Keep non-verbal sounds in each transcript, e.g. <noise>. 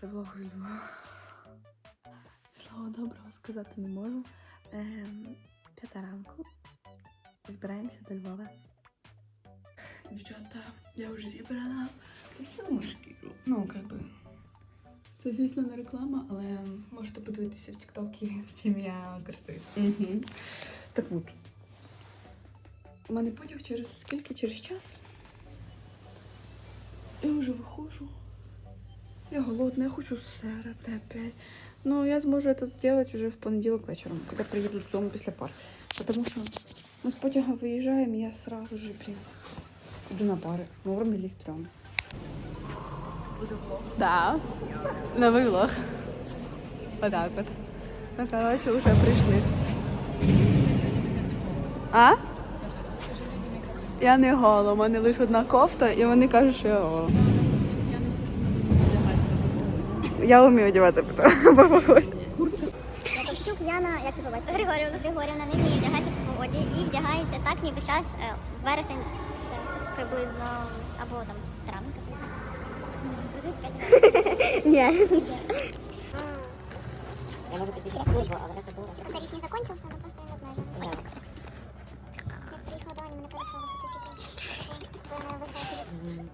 це влог з Львова. Слава доброго сказати не можу. Ем, п'ята ранку. Збираємося до Львова. Дівчата, я вже зібрала красиву шкіру. Ну, як би. Це, звісно, не реклама, але можете подивитися в Тіктокі, чим я користуюсь. Угу. Так от. У мене потяг через скільки? Через час. Я вже виходжу. Я голодна, я хочу серед опять. Ну, я зможу это сделать уже в понеділок вечором, когда приеду додому після пар. Потому що ми з потяга і я сразу же, блін, іду на пари. Норм или стрём. Влог? Да. Новий влог. Отак от. Ну, короче, вже прийшли. А? Я не гола, у мене лише одна кофта, і вони кажуть, що я гола. Я вмію одягати погодь. Ковтюк Яна, як ти побачиш? Григорівна. Григорівна не вміє вдягатися по погоді і вдягається так, ніби зараз вересень приблизно або там травень. Ні. Я можу піти службу, але це було. Тариф не закончився, але просто я не знаю. Як приїхала до Ані, мене перейшла на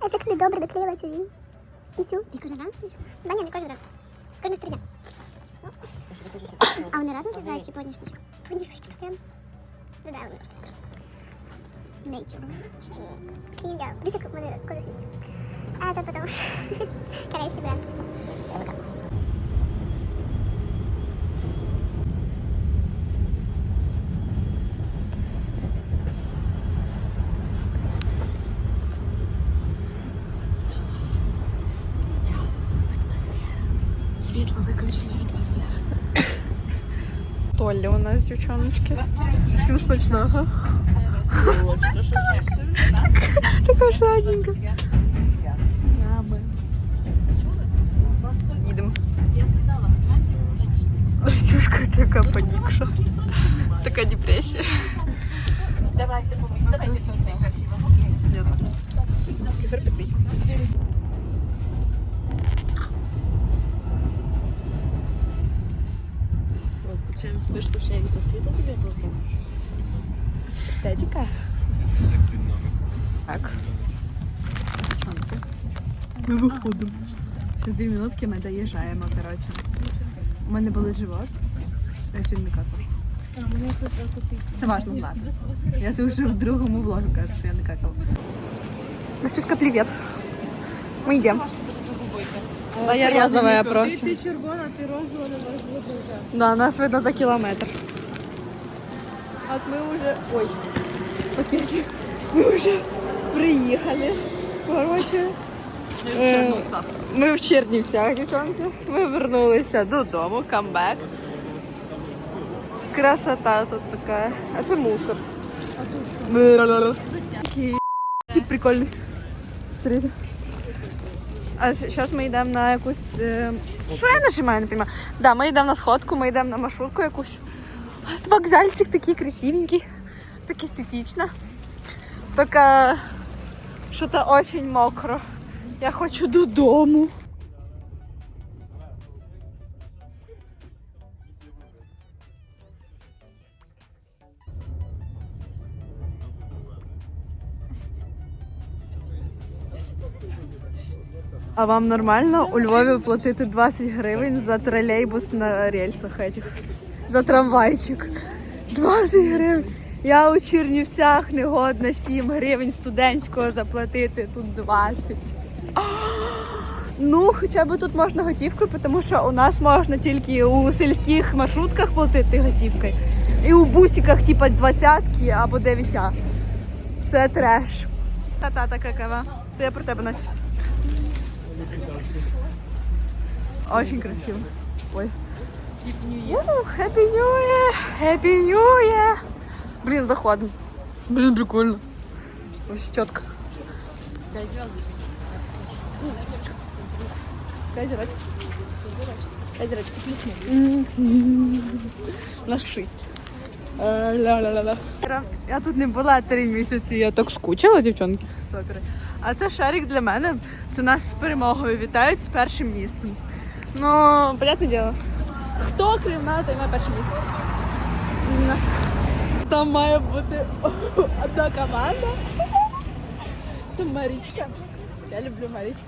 А так недобре доклеїла цю цю? Ти кожен ранок п'єш? Да ні, не кожен раз. Кожних три дня. А вони разом з'їжджають чи по одній штучці? По одній штучці стоять. Ну да, вони. Nature. Книга. Дивись, як в мене кожен це потім. Корейський бренд. Світло нас, дівчоночки. Всім смачного. <laughs> Така сладенька. А ми. Їдемо. Настюшка така панікша. Така депресія. Давайте Давайте Вспышку шеи со света тебе просто. Естетика. Так. Ми виходимо. Ще дві минутки ми доїжджаємо, коротше. У мене болить живот. Я сьогодні не какала. Це важно знати. Я це вже в другому влогу кажу, що я не какала. Настюшка, привіт. Ми йдемо. Да, я розовая просто. Ти червона, ти розова, не можеш бути вже. Да, нас видно за кілометр. От ми вже. Ой. Пакетик. Ми вже приїхали. Коротше. е, Ми в Чернівцях, дівчонки. Ми вернулися додому, камбек. Красота тут така. А це мусор. Такий прикольний. Смотрите. А зараз ми йдемо на якусь. е, Що я нажимаю, не розумію. Да, ми йдемо на сходку, ми йдемо на маршрутку якусь. Вокзальчик такий красивенький, так естетично. Тільки що-то очень мокро. Я хочу додому. А вам нормально у Львові платити 20 гривень за тролейбус на рельсах этих? За трамвайчик. 20 гривень. Я у Чернівцях не годна 7 гривень студентського заплатити, тут 20. Ну, хоча б тут можна готівкою, тому що у нас можна тільки у сільських маршрутках платити готівкою. І у бусиках, типа, двадцятки або 9. Це треш. Та-та, така кава. Це я про тебе Настя. Очень красиво. Ой. Ух, Happy New Year! Happy New Year! Блин, заходно. Блин, прикольно. Вообще четко. Пять звездочек. Пять звездочек. Плюс На шесть. Ля-ля-ля-ля. Я тут не була три місяці, я так скучила, дівчонки. Супер. А це шарик для мене. Це нас з перемогою вітають з першим місцем. Ну, понятне діло. Хто крім нас займе перше місце? Там має бути одна команда. Там Марічка. Я люблю Марічку.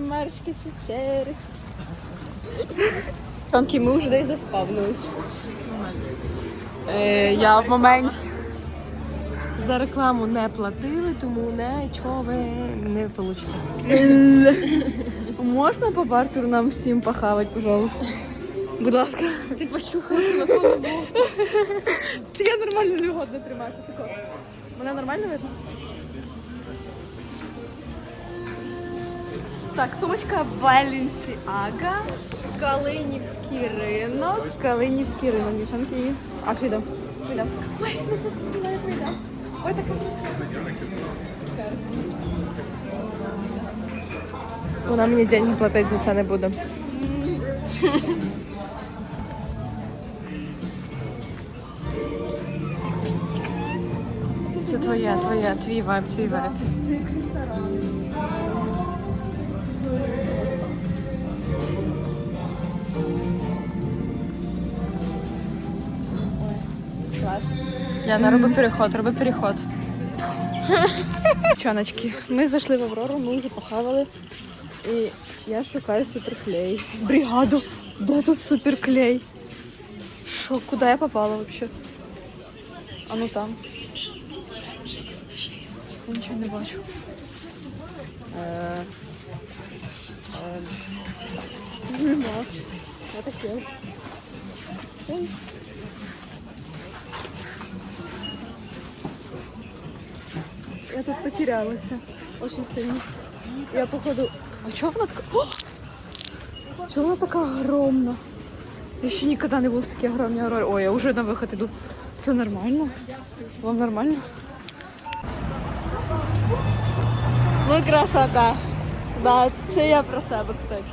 Марічка Чечері. Тонкі, ми вже десь заспавнились. Е, я в моменті. За рекламу не платили, тому нічого ви не получите. Можна по бартеру нам всім похавати, пожалуйста? Будь ласка. Ти почухала телефон. Це я нормально не годно тримати тако. Мене нормально видно? Так, сумочка Balenciaga, Калинівський ринок, Калинівський ринок, дівчонки. і- А що йдемо? Йдемо. Ой, ну йдемо. Ой, така. Вона мені деньги платити за це не буде. Це твоє, твоє, твій вайб, твій вайб. Яна, роби переход, роби переход. Чаночки, ми зайшли в Аврору, ми вже похавали. І я шукаю суперклей. Бригаду. Де тут суперклей? Що, куди я попала вообще? А ну там. Я нічого не бачу. Е, е, Нема. Отаке. Я тут потерялася. Очень сильно. Я походу. А чого вона така? О! Чого вона така огромна? Я ще ніколи не був в такій огромній Аврорі. Ой, я вже на виход іду. Це нормально? Вам нормально? Ну красота. Да, це я про себе, кстати.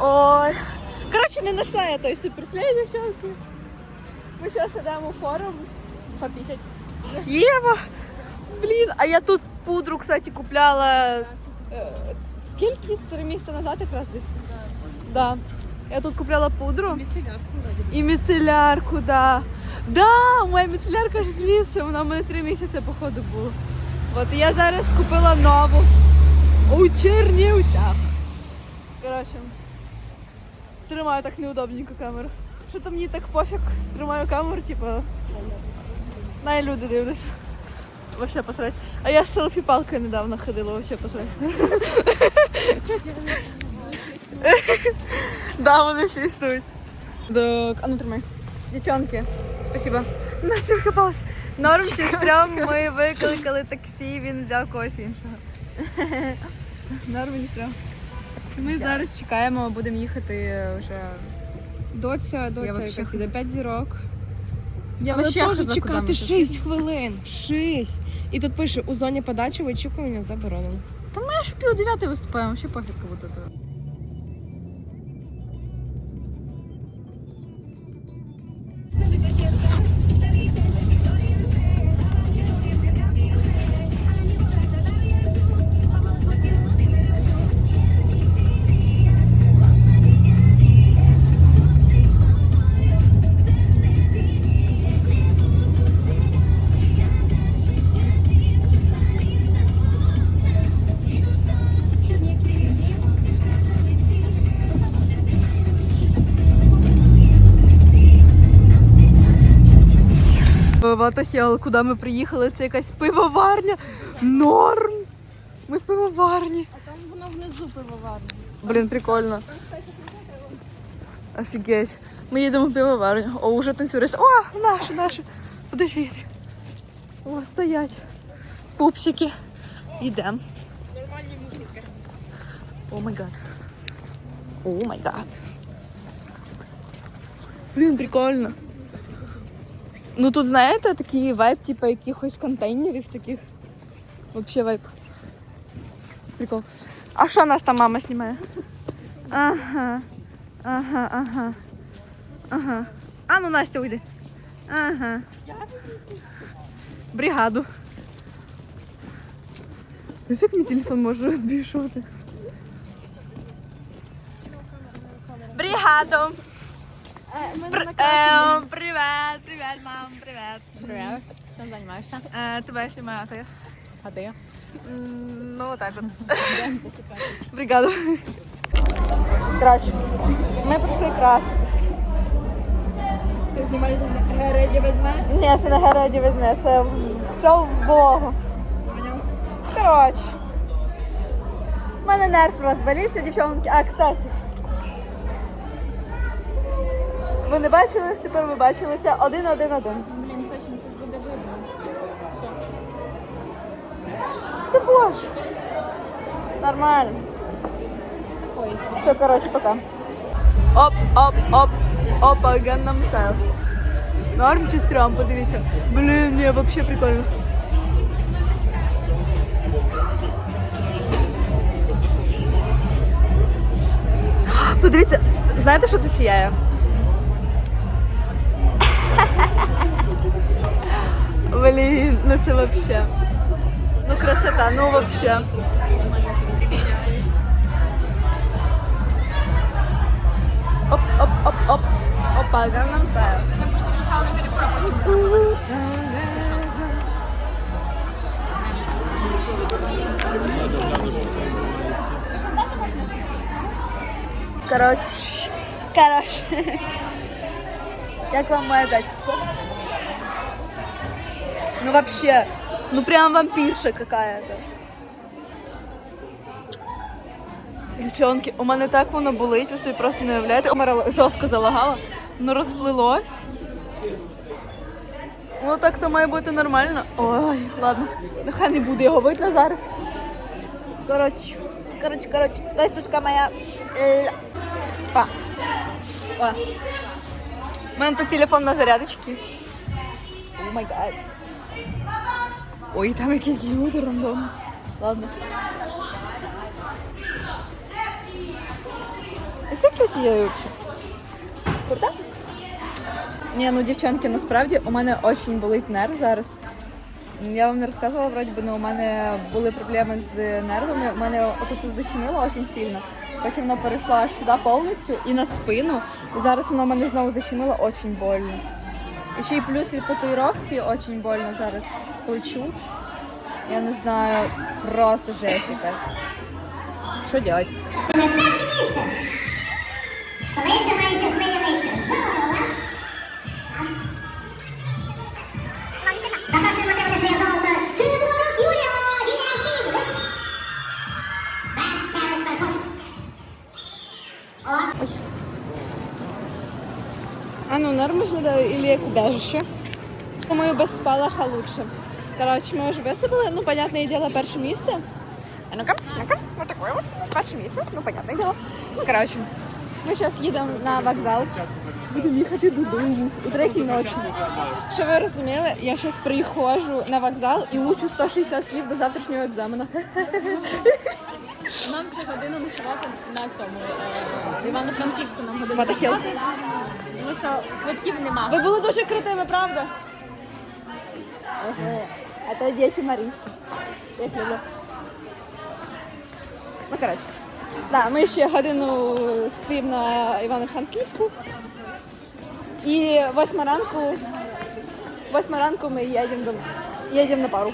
Ой. Коротше, не знайшла я той суперклей, дівчатки. Ми зараз йдемо у форум попісять. Єва! Блін, а я тут пудру, кстати, купляла. е, Скільки? Три місяці назад якраз десь. Да. Я тут купляла пудру. І міцелярку, да. Да, моя міцелярка ж звідси, вона в мене три місяці походу була. От і я зараз купила нову. У Чернівцях. Коротше. Тримаю так неудобненько камеру. Що то мені так пофіг. Тримаю камеру, типу. Най люди дивляться. Вообще посрать. А я з селфі-палкою недавно ходила, вообще посрать. Да, вони ще існують. Так, а ну тримай. Дівчонки, спасибо. Настя вкопалась. Норм чи стрьом, ми викликали таксі, він взяв когось іншого. Норм і стрьом. Ми зараз чекаємо, будемо їхати вже. Доця, доця вообще якась іде 5 зірок. Я Але теж чекати тут. 6 хвилин. 6. І тут пише, у зоні подачі вичікування заборонено. Та ми ж пів дев'ятої виступаємо, ще пофіг, як то. Ватахел, куди ми приїхали, це якась пивоварня. Норм. Ми в пивоварні. А там воно внизу пивоварня. Блін, прикольно. Офігеть. Ми їдемо в пивоварню. О, уже танцюрист. О, наші, наші. Подождіть. О, стоять. Пупсики. Йдемо. Нормальні музики. О май гад. О май гад. Блін, прикольно. Ну тут, знаєте, такий вайб, типу, якихось контейнерів таких. Вообще вайб. Прикол. А що нас там мама знімає? Ага. Ага, ага. Ага. А ну Настя уйди. Ага. Бригаду. Ти як мій телефон може розбільшувати? Бригадо! Пр- ем, Привет, привет, мам, привет. Привет. Чим займаєшся? Е, Тебе знімати. А ти? М, Ну, так от. Бригаду. Коротше, ми прийшли краситись. Ти знімаєш Гереді візьме? Ні, це не Героді візьме, це все в Богу. Коротше. У мене нерв розболівся, дівчонки. А, кстати. Ви не бачили? Тепер ви бачилися один-один-один. Блін, точно, це ж буде видно. Ти боже. Нормально. Все, короче, пока. Оп, оп, оп. Опа, Gangnam Style. Норм чи стрём, подивіться. Блін, ні, вообще прикольно. Подивіться, знаєте, що це сіяє? <laughs> Блін, ну це вообще. Ну красота, ну вообще. Оп, оп, оп, оп. Опа, Gangnam Style. Короче, <laughs> короче. Як вам моя зачіска? Ну вообще, ну прям вампирша какая-то. Дівчонки, у мене так воно болить, ви собі просто не уявляєте. Камера жорстко залагала, воно розплилось. Ну так то має бути нормально. Ой, ладно, нехай не буде його видно зараз. Коротше, коротше, коротше, дасточка моя. Е, Па. Мене тут телефон на зарядочці. О май гад. Ой, там якісь люди рандомні. Ладно. А це якісь є взагалі? Круто? Ні, ну дівчонки, насправді у мене дуже болить нерв зараз. Я вам не розказувала, вроді би, але у мене були проблеми з нервами. У мене отут защемило дуже сильно. Потім воно перейшло аж сюди повністю і на спину. І зараз воно мене знову зачинило дуже больно. І ще й плюс від татуїровки дуже больно зараз плечу. Я не знаю, просто жесть якась. Що робити? Норм виглядає или як убежище? Думаю, без спалаха лучше. Коротше, ми вже виступили, ну, понятне діло, перше місце. А ну-ка, ну-ка, вот такое вот, перше місце, ну, понятне діло. Коротше, ми зараз їдемо на вокзал. Будемо їхати додому у третій ночі. Що ви розуміли, я зараз приходжу на вокзал і учу 160 слів до завтрашнього екзамену. <laughs> Нам ще годину ночувати на цьому. е, В Івано-Франківську нам годину. Батахіл. ночувати. Тому що квитків нема. Ви були дуже крутими, правда? Ого. Это дети Марійські. Я їх люблю. Ну, коротше. Да, ми ще годину спимо на Івано-Франківську. І восьма ранку, восьма ранку ми їдемо до їдемо на пару.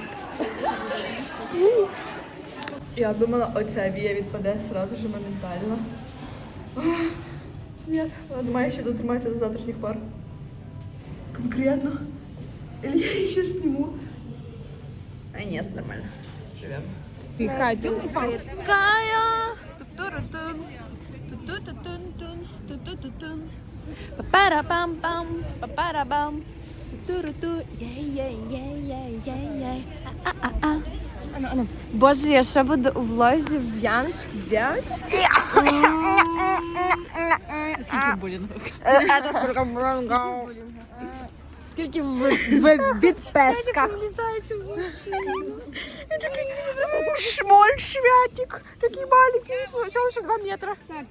Я думала, оця вія відпаде сразу же моментально. <laughs> Нет, ладно, маю ще дотриматися до завтрашніх пар. Конкретно. Или я її ще сниму. А нет, нормально. Живем. Кая! Ту-туру-тун. Ту-ту-ту-тун-тун. Ту-ту-ту-тун. Па-пара-пам-пам. Па-пара-бам. Ту-туру-ту. Єй-єй-єй-єй-єй-єй. Боже, я ще буду у влозі в Яночки, дівчатки. Скільки булінгу? Сколько бронгов. Скільки в, в підписках. Шмоль, швятик. Такий маленький, лише 2 метра. Так,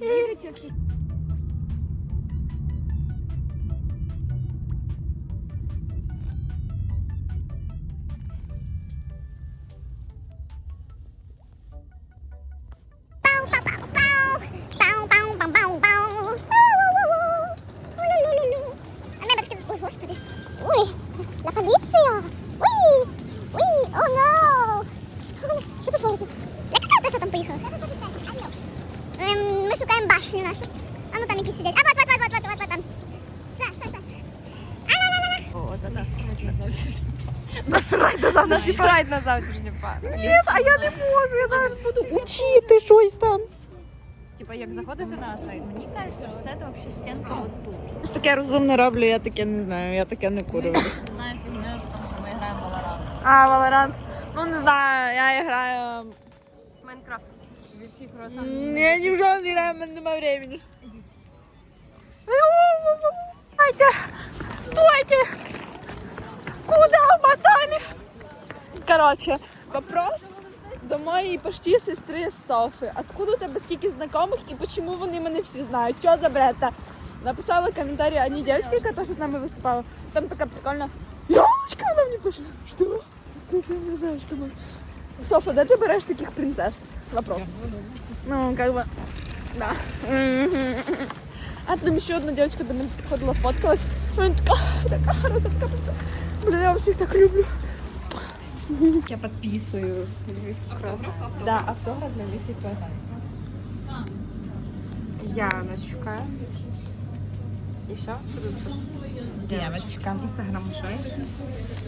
Насрать на завтрашній парк. Ні, а я не можу, я зараз буду учити щось там. Типа, як заходити на сайт, мені кажеться, що це взагалі стінка от тут. Щось таке розумне роблю, я таке не знаю, я таке не курю. Знаю що ми граємо Valorant. А, Valorant. Ну не знаю, я граю. Майнкрафт. Я ні в жодний не граю, в мене немає времени. Стойте! Стойте! Куда мотали? Короче, вопрос до моєї почти сестри Софи. Откуда у тебе скільки знайомих і почему вони мене всі знають? Що за бред? Написала комментарий одній девочке, яка теж з нами виступала. Там така прикольна. Ялочка, вона мені пише. Що? Софа, де ти береш таких принцес? Вопрос. Ну, как бы, да. А там еще одна девочка до меня подходила, фоткалась. Она такая, такая хорошая, такая принцесса. Блин, я всех так люблю. Я підписую львівський кросс. Да, автограф для львівських кросс. Яночка. І все? Що ти запишеш? Дівчатка. Інстаграм що є?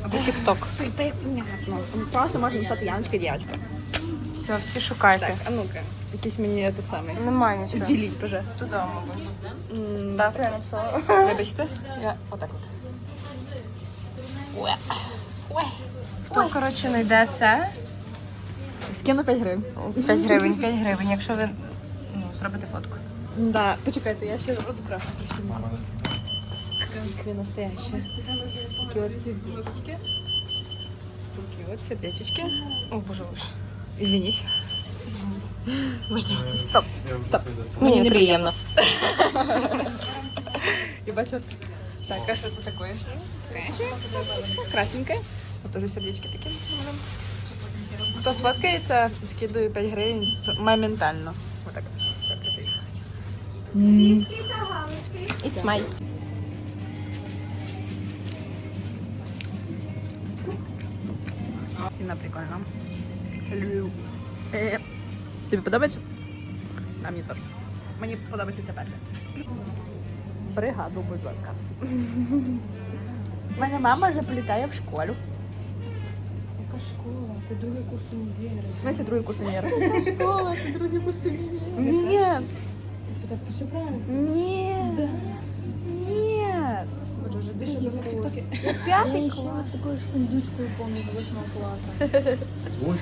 Або тік-ток. Это понятно. Просто можно написать Яночка, девочка. Все, всі шукайте. А ну-ка, якийсь мені этот самый. Немає нічого. Діліть, боже. Туди, мабуть. М, Да, це я написала. Вибачте. Я отак от. Хто, коротше, знайде це? Скину 5 гривень. 5 гривень, 5 гривень, якщо ви ну, зробите фотку. Да, почекайте, я ще розукрашу. Какие настоящие. Такие вот сердечки. Такие вот сердечки. О, боже боже. Извинись. Стоп. Стоп. Мені неприємно. Ебать <laughs> вот. Так, а что это такое? Красненькое. Вот тоже сердечки такие. Кто сфоткается, скидываю 5 гривен с- моментально. Вот так. Так, красиво. It's my. Ціна прикольна. Люблю. Е, Тобі подобається? А мені теж. Мені подобається ця перша. Бригаду, будь ласка. У мене мама вже політає в школу. Школа? Ти другий курс універа. В смысле другий курс універа? Школа, ти другий курс універа. Ні, Так, все правильно сказала. ні, ні. Боже, вже що курс. П'ятий Я ще от таку ж фундучку помню з 8 класу.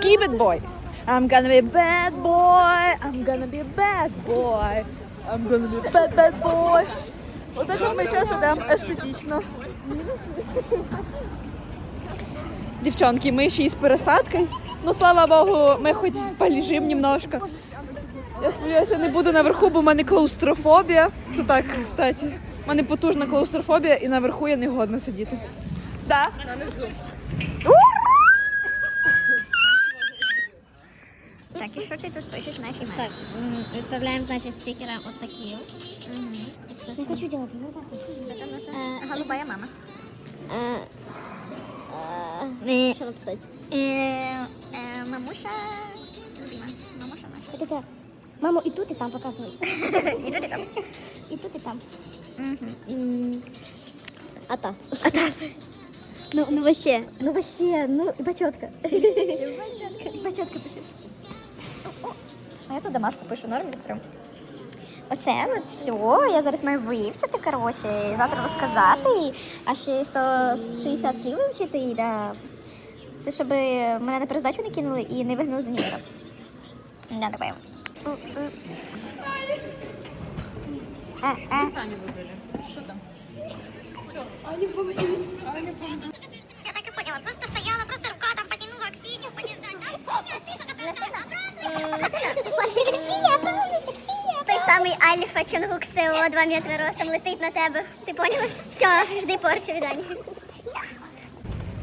Keep it boy. I'm gonna be bad boy. I'm gonna be bad boy. I'm gonna be bad bad boy. Вот это мы сейчас идем естетично. Девчонки, мы еще и с пересадкой. Ну, слава богу, ми хоч полежим немножко. Я сподіваюся, не буду наверху, бо в мене клаустрофобія. Це так, кстати. У мене потужна клаустрофобія і наверху я не годна сидіти. Да? Так, і що ти тут пишеш наші мене? Так, відправляємо, значить, стикера от такі. Не хочу делать презентацию. Это наша голубая мама. Что написать? Мамуша любима. Мамуша наша. Это Маму и тут, и там показывают. <laughs> И тут, и там. И тут, и там. Атас. Атас. Ну, ну вообще. Ну вообще, ну бачотка. Бачотка. Бачотка пише. А я тут домашку пишу, норм без трьом. Оце от все. Я зараз маю вивчити, коротше, і завтра розказати. І, а ще 160 слів вивчити. І, да. Це щоб мене на перездачу не кинули і не вигнали з універа. Да, давай. Е, е. Саню вибили. Що там? Я Чонгук СО 2 метри ростом летить на тебе. Ти поняла? Все, жди порчу.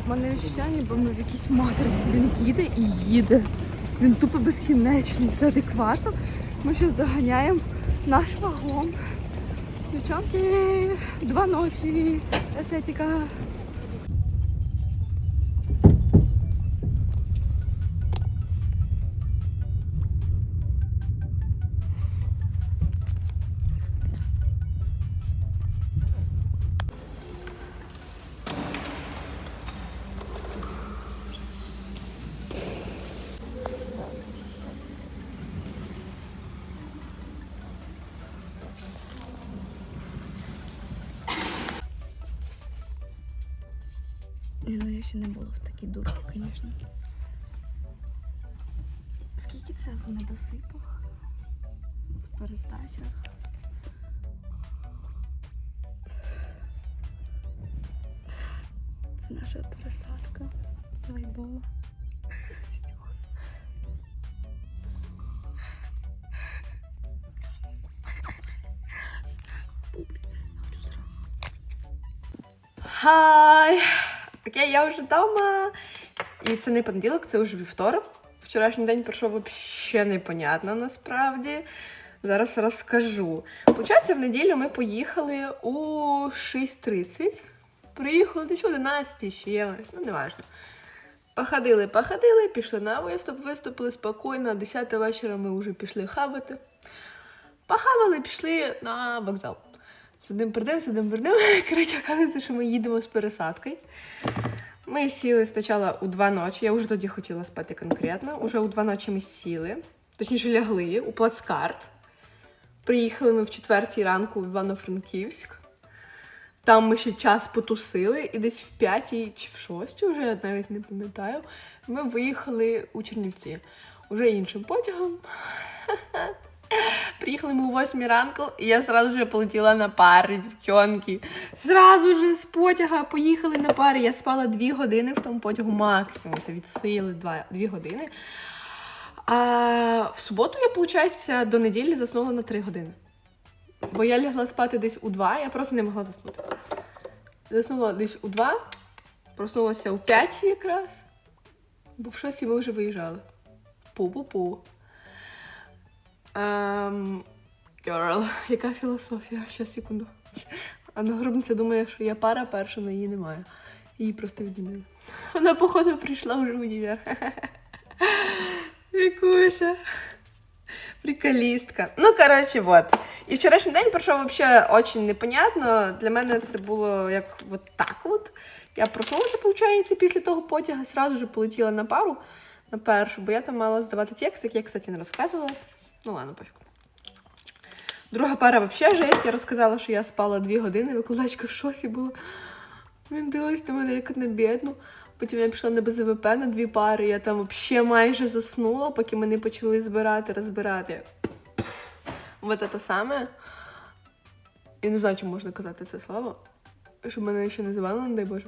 У мене відчуття, бо ми в якійсь матриці. Він їде і їде. Він тупо безкінечний. Це адекватно. Ми щось доганяємо наш вагон. Дівчонки, два ночі, естетика. Ще не була в такій дурці, звісно. Скільки це в недосипах? В перездачах? Це наша пересадка. Вайбова. Хай! Окей, я вже вдома. І це не понеділок, це вже вівторок. Вчорашній день пройшов взагалі непонятно насправді. Зараз розкажу. Получається, в неділю ми поїхали у 6.30. Приїхали десь о 11 ще ну не важливо. Походили, походили, пішли на виступ, виступили спокійно. 10 вечора ми вже пішли хавати. Похавали, пішли на вокзал. Сидим пердем, сидим пердем. <laughs> Коротше, оказується, що ми їдемо з пересадкою. Ми сіли спочатку у два ночі. Я вже тоді хотіла спати конкретно. Уже у два ночі ми сіли, точніше лягли у плацкарт. Приїхали ми в четвертій ранку в Івано-Франківськ. Там ми ще час потусили, і десь в п'ятій чи в шостій, вже я навіть не пам'ятаю. Ми виїхали у Чернівці уже іншим потягом. <laughs> Приїхали ми о 8 ранку, і я сразу же полетіла на пари, дівчонки. Зразу же з потяга поїхали на пари. Я спала 2 години в тому потягу максимум. Це від сили 2, 2 години. А в суботу я, виходить, до неділі заснула на 3 години. Бо я лягла спати десь у 2, я просто не могла заснути. Заснула десь у 2, проснулася у 5 якраз, бо в 6 ми вже виїжджали. Пу-пу-пу. Ем, girl, <laughs> яка філософія? Щас, секунду. <laughs> Одногрупниця думає, що я пара перша, але її немає. Її просто відмінили. <laughs> Вона, походу, прийшла вже в універ. Вікуся. Приколістка. Ну, коротше, вот. І вчорашній день пройшов взагалі очень непонятно. Для мене це було як от так от. Я проснулася, виходить, після того потяга, сразу же полетіла на пару, на першу, бо я там мала здавати текст, як я, кстати, не розказувала. Ну ладно, пофіг. Друга пара взагалі жесть. Я розказала, що я спала дві години, викладачка в шоці була. Він дивився на мене як на бідну. Потім я пішла на БЗВП на дві пари, я там взагалі майже заснула, поки мене почали збирати, розбирати. Вот це саме. Я не знаю, чи можна казати це слово. Щоб мене ще не звали, не дай Боже.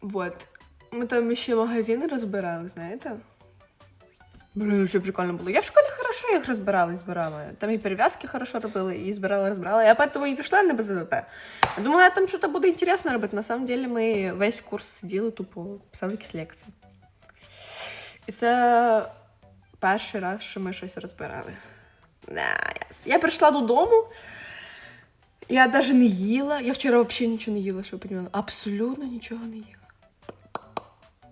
Вот. Ми там ще магазини розбирали, знаєте? Блін, дуже прикольно було. Я в школі хорошо їх розбирала і збирала. Там і перев'язки хорошо робили, і збирала, розбирала. Я поэтому і пішла на БЗВП. Я думала, я там щось буде інтересно робити. На самом деле ми весь курс сиділи, тупо писали якісь лекції. І це перший раз, що ми щось розбирали. Я прийшла додому. Я навіть не їла. Я вчора взагалі нічого не їла, щоб ви розуміли. Абсолютно нічого не їла.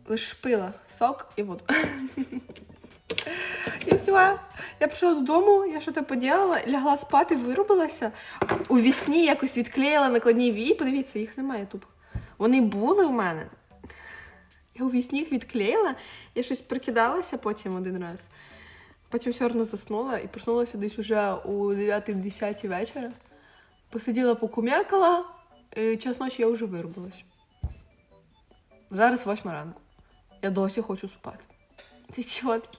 Лише пила сок і воду. <laughs> І все. Я пішла додому, я щось поділала, лягла спати, вирубилася. У вісні якось відклеїла накладні вії. Подивіться, їх немає тупо. Вони були у мене. Я у вісні їх відклеїла, я щось прикидалася потім один раз. Потім все одно заснула і проснулася десь уже у 9-10 вечора. Посиділа, покум'якала, час ночі я вже вирубилась. Зараз 8 ранку. Я досі хочу спати. Дівчатки.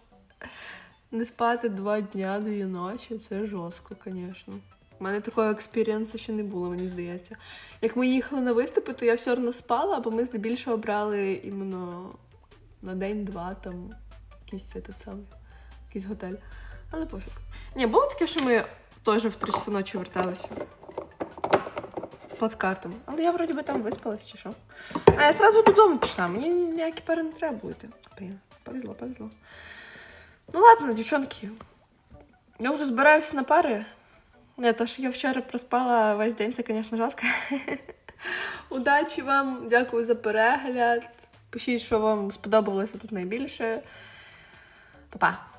Не спати два дня, дві ночі це жорстко, звісно. У мене такого експірієнсу ще не було, мені здається. Як ми їхали на виступи, то я все одно спала, бо ми здебільшого брали іменно на день-два там якийсь этот самий, якийсь готель. Але пофіг. Ні, було таке, що ми теж в 3 часа ночі верталися. Плацкартом. Але я вроді би там виспалась чи що. А я одразу додому пішла, мені ніякі пари не треба бути. Повезло, повезло. Ну ладно, дівчонки. Я вже збираюся на пари. Не, то що я вчора проспала весь день, це, звісно, жорстко. <laughs> Удачі вам, дякую за перегляд. Пишіть, що вам сподобалося тут найбільше. Па-па!